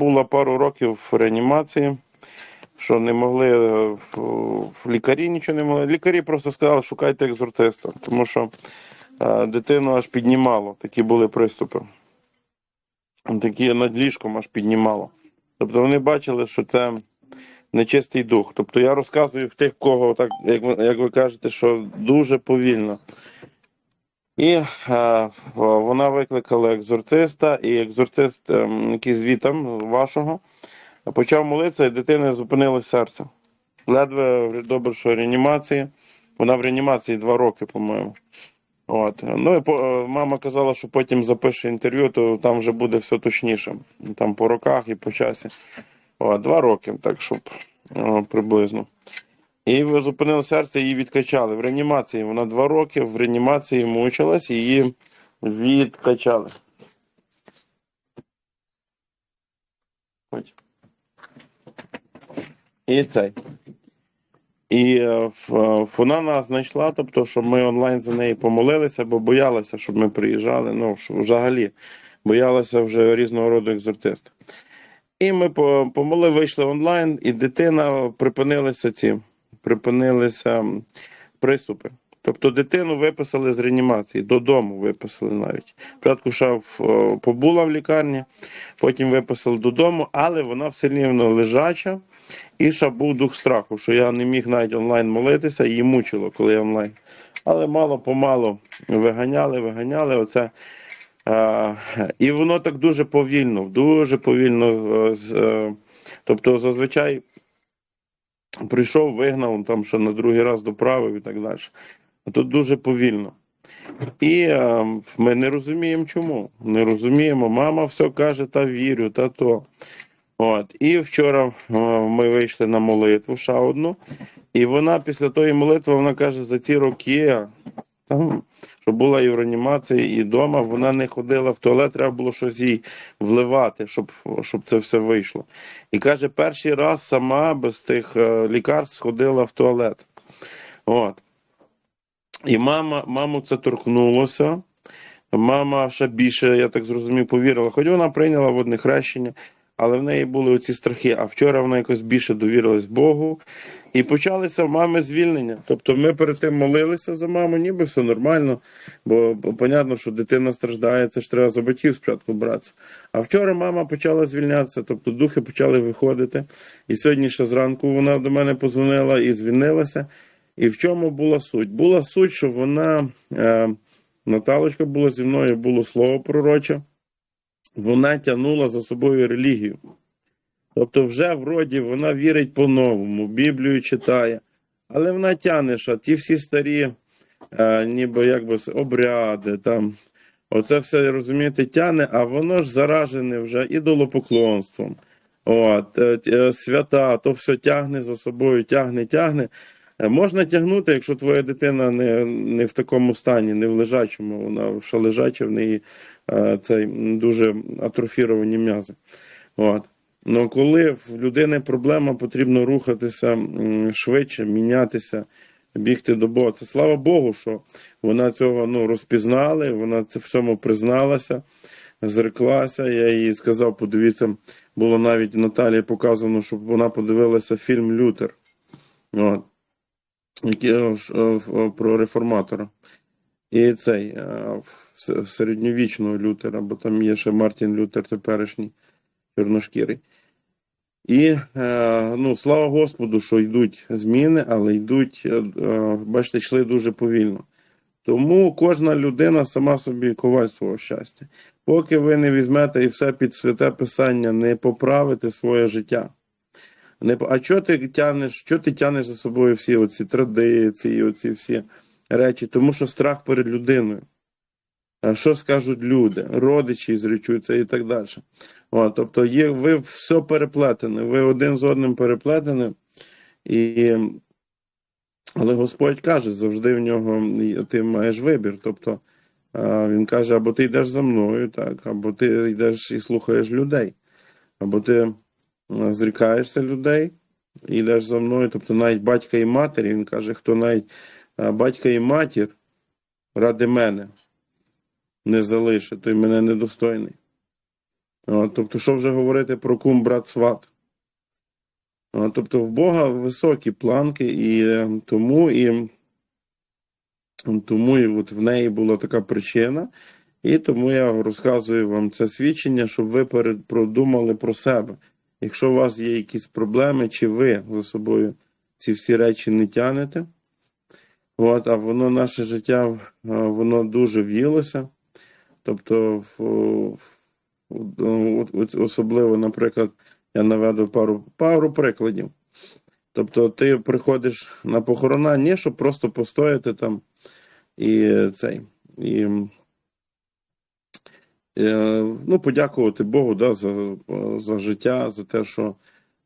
була пару років в реанімації, що не могли е, в, лікарі нічого не могли. Лікарі просто сказали, шукайте екзорциста, тому що е, дитину аж піднімало, такі були приступи. Такі над ліжком аж піднімало. Тобто вони бачили, що це нечистий дух. Тобто я розказую в тих, кого, так, як, ви- як ви кажете, що дуже повільно. І е, вона викликала екзорциста, і екзорцист, е, який звітом вашого, почав молитися, і дитини зупинилось серце. Ледве добре, що реанімації. Вона в реанімації два роки, по-моєму. От. Ну і по, е, мама казала, що потім запише інтерв'ю, то там вже буде все точніше. Там по роках і по часі. От, два роки, так щоб е, приблизно. Ви зупинили серце, її відкачали. В реанімації вона два роки в реанімації мучилась, її відкачали. І цей. І е, е, вона нас знайшла, тобто, щоб ми онлайн за неї помолилися, бо боялися, щоб ми приїжджали. Ну, взагалі, боялися вже різного роду екзорциста. І ми по- помоли, вийшли онлайн, і дитина припинилися ці, припинилися приступи. Тобто дитину виписали з реанімації, додому виписали навіть. Спочатку в- о, побула в лікарні, потім виписали додому, але вона все рівно лежача. І ще був дух страху, що я не міг навіть онлайн молитися, її мучило, коли я онлайн. Але мало помалу виганяли, виганяли. Оце. Е, і воно так дуже повільно, дуже повільно. е, е, тобто, зазвичай прийшов, вигнав, там, що на другий раз доправив і так далі. Тут дуже повільно. І е, ми не розуміємо, чому. Не розуміємо. Мама все каже, та вірю, та то. От. І вчора е, ми вийшли на молитву ще одну, і вона після тої молитви вона каже, за ці роки, там, що була і в реанімації, і вдома, вона не ходила в туалет, треба було щось їй вливати, щоб, щоб це все вийшло. І каже, перший раз сама без тих е, лікарств сходила в туалет. От. І мама, маму це торкнулося. Мама ще більше, я так зрозумів, повірила. Хоч вона прийняла водне хрещення, але в неї були оці страхи. А вчора вона якось більше довірилась Богу. І почалися в мами звільнення. Тобто ми перед тим молилися за маму, ніби все нормально, бо, понятно, що дитина страждає, це ж треба за батьків спочатку братися. А вчора мама почала звільнятися, тобто духи почали виходити. І сьогодні ще зранку вона до мене позвонила і звільнилася. І в чому була суть? Була суть, що вона, е, Наталочка була зі мною, було слово пророче, вона тягнула за собою релігію. Тобто, вже вроді вона вірить по-новому, Біблію читає, але вона тягне, що ті всі старі, е, ніби якби обряди, там, оце все розумієте, тягне, а воно ж заражене вже ідолопоклонством. От, е, е, свята, то все тягне за собою, тягне, тягне. Е, Можна тягнути, якщо твоя дитина не, не в такому стані, не в лежачому, вона ще лежача, в неї е, цей дуже атрофіровані м'язи. От. Ну коли в людини проблема, потрібно рухатися швидше, мінятися, бігти до Бога. Це слава Богу, що вона цього ну, розпізнала, вона це всьому призналася, зреклася. Я їй сказав, подивіться, було навіть Наталії показано, щоб вона подивилася фільм Лютер. От які, е, е, е, про реформатора. І цей середньовічного Лютера, бо там є ще Мартін Лютер теперішній чорношкірий. І ну, слава Господу, що йдуть зміни, але йдуть, бачите, йшли дуже повільно. Тому кожна людина сама собі коваль свого щастя. Поки ви не візьмете і все під святе писання, не поправите своє життя. Не, а чого ти тянеш, що ти тянеш за собою всі оці традиції, оці всі речі? Тому що страх перед людиною. Що скажуть люди, родичі зречуться і так далі. О, тобто є, ви все переплетене, ви один з одним переплетені, і, але Господь каже, завжди в нього ти маєш вибір. Тобто він каже, або ти йдеш за мною, так, або ти йдеш і слухаєш людей, або ти зрікаєшся людей йдеш за мною, тобто навіть батька і матері, він каже, хто навіть батька і матір ради мене не залишить, той мене недостойний. Тобто, що вже говорити про кум брат сват? Тобто, в Бога високі планки, і е, тому і тому і от в неї була така причина, і тому я розказую вам це свідчення, щоб ви продумали про себе. Якщо у вас є якісь проблеми, чи ви за собою ці всі речі не тянете, от, а воно наше життя е, воно дуже в'їлося. Тобто, в, в, особливо, наприклад, я наведу пару, пару прикладів. Тобто, ти приходиш на похорона, не щоб просто постояти там і цей. І, е, ну, подякувати Богу да, за, за життя, за те, що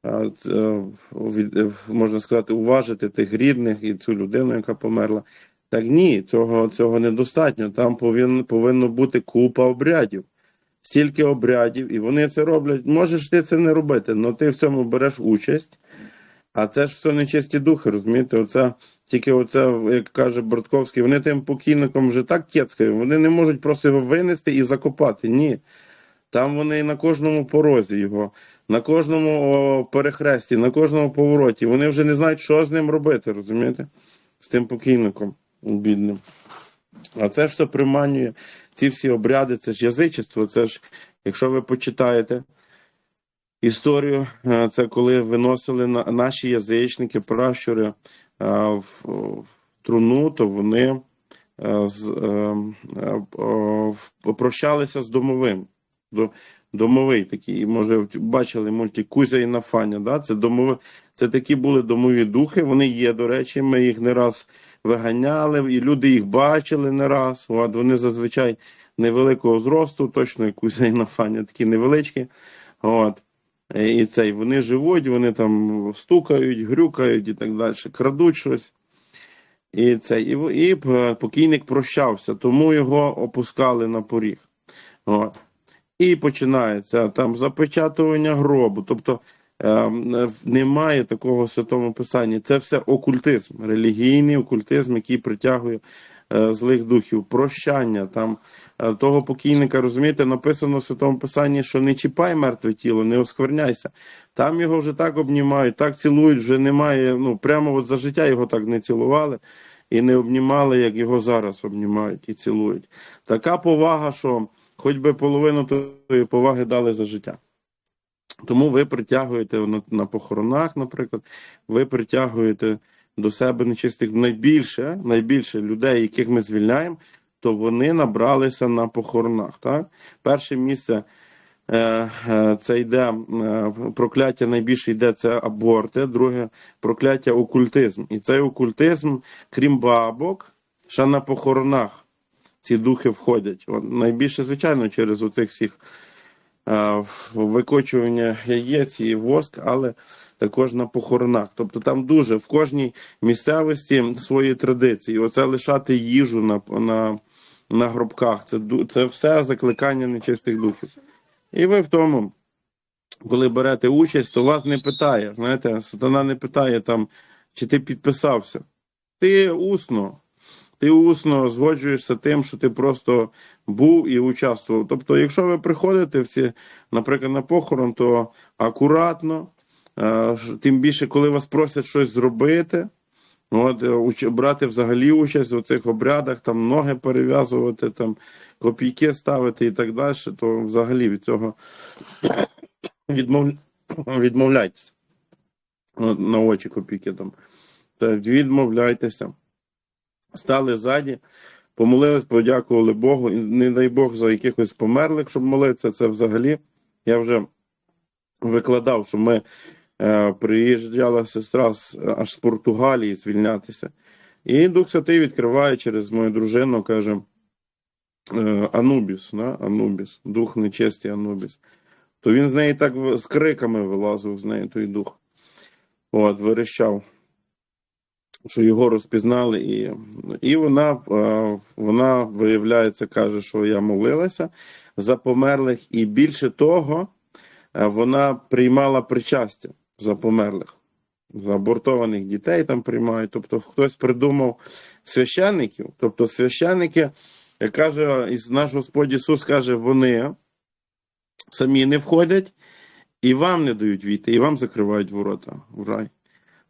е, е, можна сказати, уважити тих рідних і цю людину, яка померла. Так ні, цього цього недостатньо. Там повинно, повинно бути купа обрядів. Стільки обрядів, і вони це роблять. Можеш ти це не робити, але ти в цьому береш участь. А це ж все нечисті духи, розумієте? Оце, тільки оце, як каже Бортковський, вони тим покійником вже так кецькають, вони не можуть просто його винести і закопати. Ні. Там вони на кожному порозі його, на кожному перехресті, на кожному повороті. Вони вже не знають, що з ним робити, розумієте? З тим покійником бідним. А це ж все приманює. Ці всі обряди, це ж язичество. Це ж, якщо ви почитаєте історію, е, це коли виносили наші язичники, пращури е, в, труну, то вони е, прощалися з домовим. Домовий такий, може, бачили мультик Кузя і Нафаня. Да? Це домові, це такі були домові духи. Вони є, до речі, ми їх не раз виганяли, і люди їх бачили не раз. От, Вони зазвичай невеликого зросту, точно Кузя і Нафаня, такі невеличкі. От. І цей, вони живуть, вони там стукають, грюкають і так далі, крадуть щось. І це, і, і покійник прощався, тому його опускали на поріг. От. І починається там запечатування гробу. Тобто е, немає такого в святому писанні. Це все окультизм, релігійний окультизм, який притягує е, злих духів, прощання. там е, Того покійника, розумієте, написано в святому писанні, що не чіпай мертве тіло, не оскверняйся. Там його вже так обнімають, так цілують, вже немає. ну Прямо от за життя його так не цілували. І не обнімали, як його зараз обнімають і цілують. Така повага, що хоч би половину тої поваги дали за життя. Тому ви притягуєте на похоронах, наприклад, ви притягуєте до себе нечистих найбільше найбільше людей, яких ми звільняємо, то вони набралися на похоронах. Так? Перше місце е, е, це йде е, прокляття найбільше йде це аборти, друге прокляття окультизм. І цей окультизм, крім бабок, ще на похоронах ці духи входять. Найбільше, звичайно, через оцих всіх викочування яєць і воск, але також на похоронах. Тобто там дуже в кожній місцевості свої традиції. Оце лишати їжу на на, на гробках. Це це все закликання нечистих духів. І ви в тому, коли берете участь, то вас не питає. Знаєте, сатана не питає там, чи ти підписався. Ти усно ти усно згоджуєшся тим, що ти просто був і участвував. Тобто, якщо ви приходите всі, наприклад, на похорон, то акуратно, е, тим більше, коли вас просять щось зробити, от, е, брати взагалі участь у цих обрядах, там ноги перев'язувати, там копійки ставити і так далі, то взагалі від цього відмов... відмовляйтеся. На очі копійки там. Відмовляйтеся стали ззаді, помолились, подякували Богу. І не дай Бог за якихось померлих, щоб молитися. Це взагалі. Я вже викладав, що ми е, приїжджала сестра з, аж з Португалії звільнятися. І Дух Святий відкриває через мою дружину, каже. Е, Анубіс, да? Анубіс, дух нечесті Анубіс. То він з неї так з криками вилазив з неї той дух. От, верещав що його розпізнали, і і вона вона виявляється, каже, що я молилася за померлих, і більше того, вона приймала причастя за померлих, за абортованих дітей там приймають. Тобто, хтось придумав священників, тобто священники, як каже, наш Господь Ісус каже, вони. самі не входять, і вам не дають війти, і вам закривають ворота в рай.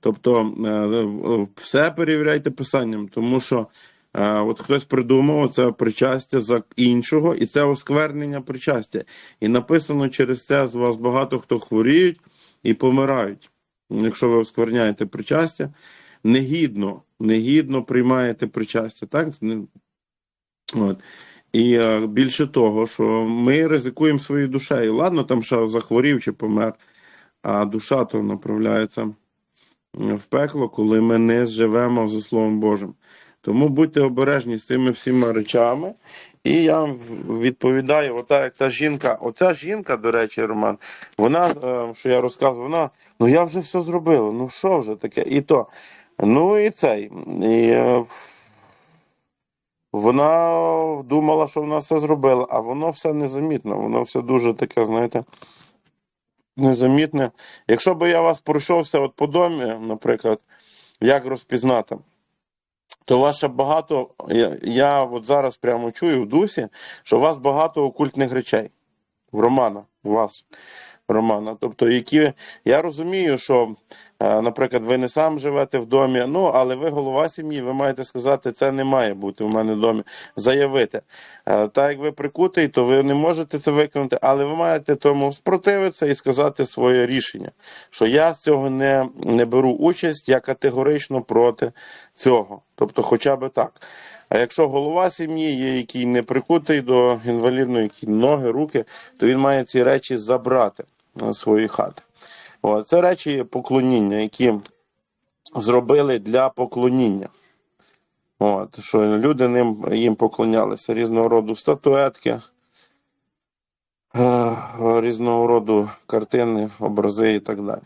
Тобто е, все перевіряйте писанням, тому що е, от хтось придумав це причастя за іншого, і це осквернення причастя. І написано через це з вас багато хто хворіють і помирають. Якщо ви оскверняєте причастя, негідно, негідно приймаєте причастя. Так? От. І е, більше того, що ми ризикуємо своєю душею. Ладно, там ще захворів чи помер, а душа то направляється в пекло, коли ми не живемо за Словом Божим. Тому будьте обережні з цими всіма речами. І я в- відповідаю, ота як ця жінка, оця жінка, до речі, Роман, вона, е, що я розказував, вона, ну я вже все зробила, ну що вже таке? І то. Ну і цей. І, е, вона думала, що вона все зробила, а воно все незамітно, воно все дуже таке, знаєте, незамітне. Якщо би я вас пройшовся от по домі, наприклад, як розпізнати, то ваше багато, я, я от зараз прямо чую в дусі, що у вас багато окультних речей. В Романа, у вас, Романа. Тобто, які я розумію, що, наприклад, ви не сам живете в домі, ну але ви голова сім'ї, ви маєте сказати, це не має бути в мене в домі. Заявити. Е, Так як ви прикутий, то ви не можете це виконати, але ви маєте тому спротивитися і сказати своє рішення, що я з цього не, не беру участь, я категорично проти цього. Тобто, хоча б так. А якщо голова сім'ї є, який не прикутий до інвалідної, ноги, руки, то він має ці речі забрати на свої хати. О, це речі поклоніння, які зробили для поклоніння. От, що люди ним, їм поклонялися різного роду статуетки, е, різного роду картини, образи і так далі.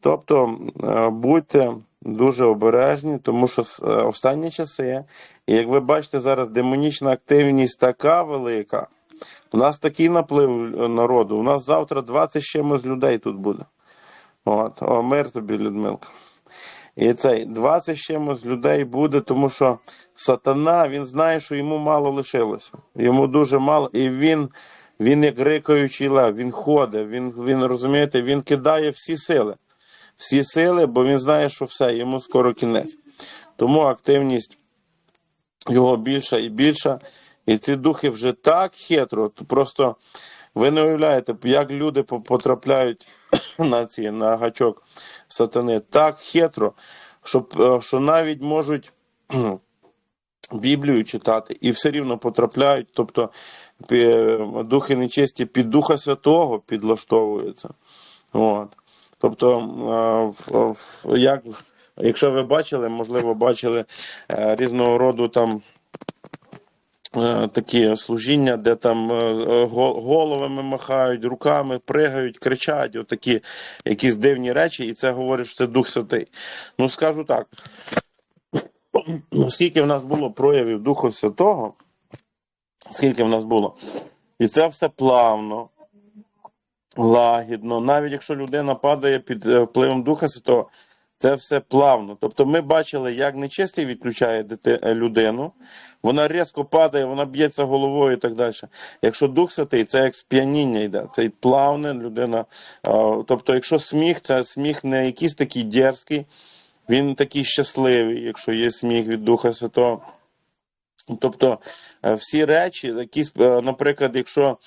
Тобто е, будьте дуже обережні, тому що е, останні часи, і як ви бачите, зараз демонічна активність така велика. У нас такий наплив народу. У нас завтра 20 з чимось людей тут буде. От, о, мир тобі, Людмилка. І цей 20 з чимось людей буде, тому що сатана він знає, що йому мало лишилося. Йому дуже мало, і він, він як рикаючий лев, він ходить, він, він розумієте, він кидає всі сили. Всі сили, бо він знає, що все, йому скоро кінець. Тому активність його більша і більша. І ці духи вже так хитро, просто ви не уявляєте, як люди потрапляють на ці на гачок сатани так хитро, що, е, що навіть можуть Біблію читати і все рівно потрапляють. Тобто духи нечисті під Духа Святого підлаштовуються. От. Тобто, е, як, якщо ви бачили, можливо, бачили е, різного роду там е, такі служіння, де там е, е, го- головами махають, руками пригають, кричать, отакі якісь дивні речі, і це говорить, що це Дух Святий. Ну, скажу так. Скільки в нас було проявів Духа Святого, скільки в нас було, і це все плавно, лагідно, навіть якщо людина падає під е, впливом Духа Святого, це все плавно. Тобто ми бачили, як нечистий відключає е, людину, вона різко падає, вона б'ється головою і так далі. Якщо Дух Святий, це як сп'яніння йде, це плавне людина. Тобто, якщо сміх, це сміх не якийсь такий дерзкий, він такий щасливий, якщо є сміх від Духа Святого. Тобто е, всі речі, якісь, е, наприклад, якщо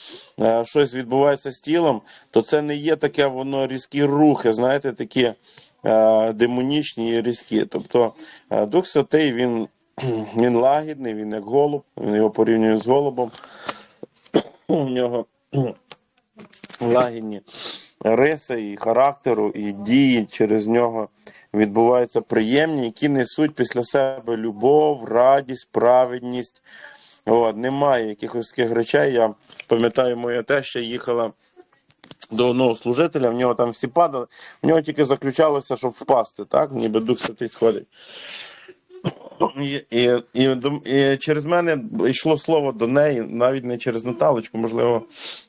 щось відбувається з тілом, то це не є таке воно різкі рухи, знаєте, такі демонічні і різкі. Тобто е, Дух Святий, він, він лагідний, він як голуб, він його порівнює з голубом. У нього лагідні риси і характеру, і дії через нього відбуваються приємні, які несуть після себе любов, радість, праведність. От, немає якихось таких речей. Я пам'ятаю, моя теща їхала до одного служителя, в нього там всі падали, в нього тільки заключалося, щоб впасти, так? ніби Дух Святий сходить. І, і, і, і через мене йшло слово до неї, навіть не через Наталочку, можливо,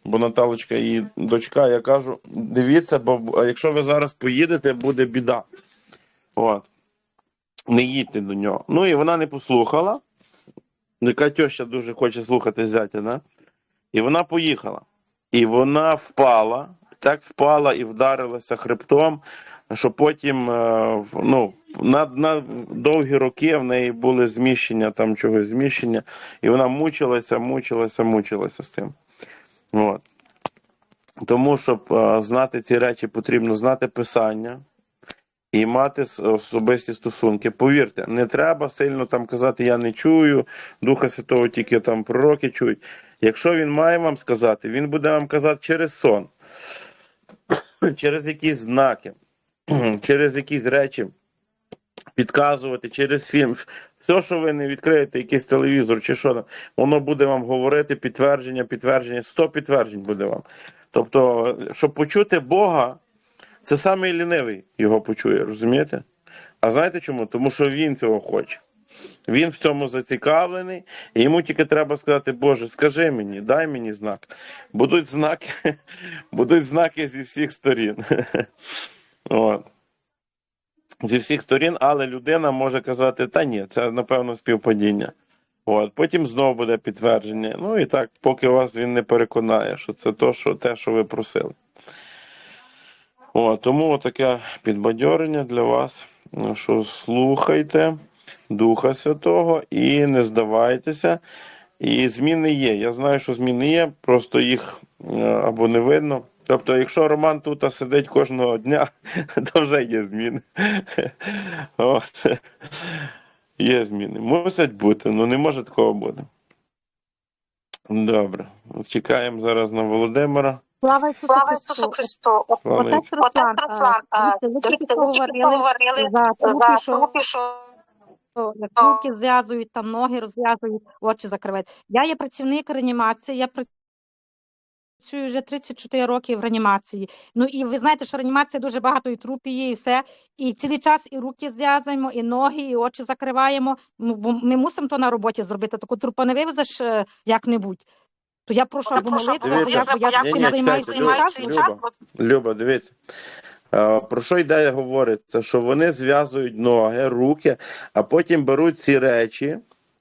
бо Наталочка її дочка. Я кажу: дивіться, бо якщо ви зараз поїдете, буде біда. От. Не їдьте до нього. Ну і вона не послухала. Яка теща дуже хоче слухати зятя? І вона поїхала. І вона впала, так впала і вдарилася хребтом, що потім е, ну, на, на довгі роки в неї були зміщення, там чогось зміщення, і вона мучилася, мучилася, мучилася з цим. От. Тому, щоб е, знати ці речі, потрібно знати писання і мати особисті стосунки. Повірте, не треба сильно там казати, я не чую, Духа Святого тільки там пророки чують. Якщо він має вам сказати, він буде вам казати через сон, через якісь знаки, через якісь речі, підказувати, через фільм. Все, що ви не відкриєте, якийсь телевізор чи що там, воно буде вам говорити підтвердження, підтвердження, 100 підтверджень буде вам. Тобто, щоб почути Бога, це самий лінивий його почує, розумієте? А знаєте чому? Тому що він цього хоче. Він в цьому зацікавлений, і йому тільки треба сказати, Боже, скажи мені, дай мені знак. Будуть знаки, будуть знаки зі всіх сторін. От. Зі всіх сторін, але людина може казати, та ні, це напевно співпадіння. От. Потім знову буде підтвердження. Ну і так, поки вас він не переконає, що це то, що, те, що ви просили. О, тому таке підбадьорення для вас, що слухайте Духа Святого і не здавайтеся. І зміни є. Я знаю, що зміни є, просто їх е, або не видно. Тобто, якщо Роман тут сидить кожного дня, то вже є зміни. От. Є зміни. Мусять бути, але не може такого бути. Добре. Чекаємо зараз на Володимира. Слава Ісусу Слава! Ісусу Христу! Отець Руслан, дивіться, ви тільки поговорили за трупи, що руки зв'язують, там ноги розв'язують, очі закривають. Я є працівник реанімації, я працюю вже 34 роки в реанімації. Ну і ви знаєте, що реанімація дуже багато і трупів є, і все. І цілий час і руки зв'язуємо, і ноги, і очі закриваємо. Ну, бо ми мусимо то на роботі зробити. Таку трупа не вивезеш е, як-небудь. То я прошу або молитву, Дивіться, або як, бо я ні, ні, не займаюся чекайте, свій час. Люба, Люба. Люба, дивіться. Е, Про що йде говориться? Що вони зв'язують ноги, руки, а потім беруть ці речі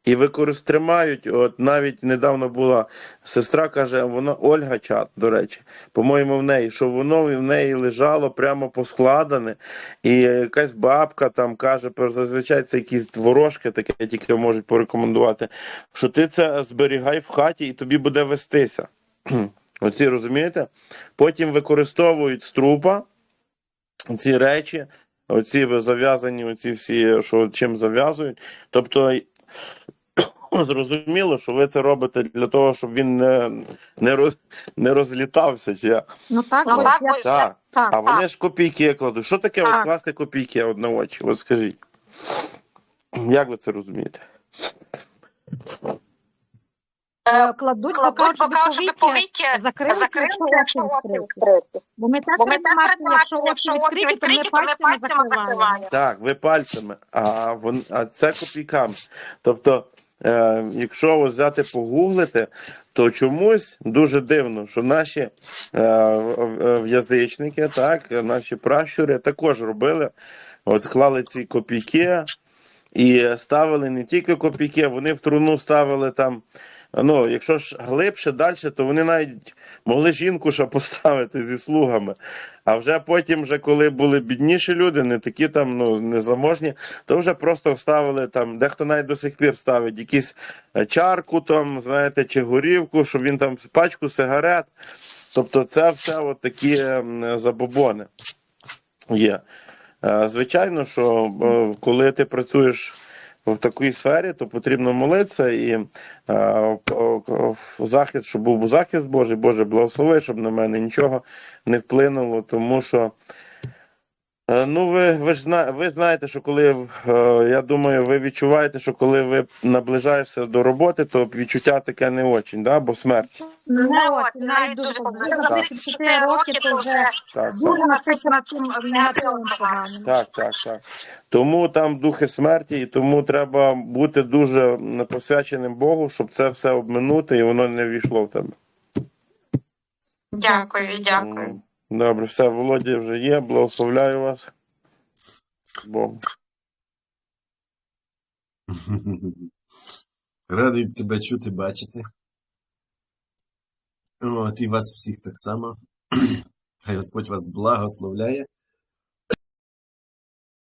і використають. От навіть недавно була сестра, каже, вона Ольга Чат, до речі, по-моєму, в неї, що воно в неї лежало прямо поскладане, і якась бабка там каже, зазвичай це якісь творожки, таке тільки можуть порекомендувати, що ти це зберігай в хаті і тобі буде вестися. Оці розумієте? Потім використовують з трупа ці речі, оці зав'язані, оці всі, що чим зав'язують. Тобто зрозуміло, що ви це робите для того, щоб він не, не, роз, не розлітався. Чи як? Ну так, Ну бо так, Так. так. А вони ж копійки кладуть. Що таке от Так. класти копійки от на очі? От скажіть. Як ви це розумієте? Е, кладуть, кладуть, покажуть, щоб повіки закрили, якщо очі відкриті. Бо ми так приймаємо, якщо очі відкриті, то ми пальцями закриваємо. Так, ви пальцями, а, вон, а це копійками. Тобто, е, якщо ось взяти погуглити, то чомусь дуже дивно, що наші е, в- в- язичники, так, наші пращури також робили, от клали ці копійки і ставили не тільки копійки, вони в труну ставили там. Ну, якщо ж глибше далі, то вони навіть могли жінку ще поставити зі слугами. А вже потім, вже коли були бідніші люди, не такі там ну незаможні, то вже просто вставили там, дехто навіть до сих пір ставить якісь е, чарку, там, знаєте, чи горівку, щоб він там пачку сигарет. Тобто, це все от такі ем, забобони є. Е, Звичайно, що е, коли ти працюєш в такій сфері, то потрібно молитися і е, захист, щоб був захист Божий, Боже, благослови, щоб на мене нічого не вплинуло, тому що. Е, Ну, ви, ви ж зна, ви знаєте, що коли е, я думаю, ви відчуваєте, що коли ви наближаєшся до роботи, то відчуття таке не очень, да? бо смерть. Ну, от, от, навіть дуже дуже багато. багато. За За 34 роки то вже Так, так. дуже поганим. Так, так, так. Тому там духи смерті, і тому треба бути дуже посвяченим Богу, щоб це все обминути і воно не війшло в тебе. Дякую, дякую. Добре, все, Володя вже є. Благословляю вас. Богу. Радий тебе чути, бачити. От, і вас всіх так само. Хай Господь вас благословляє.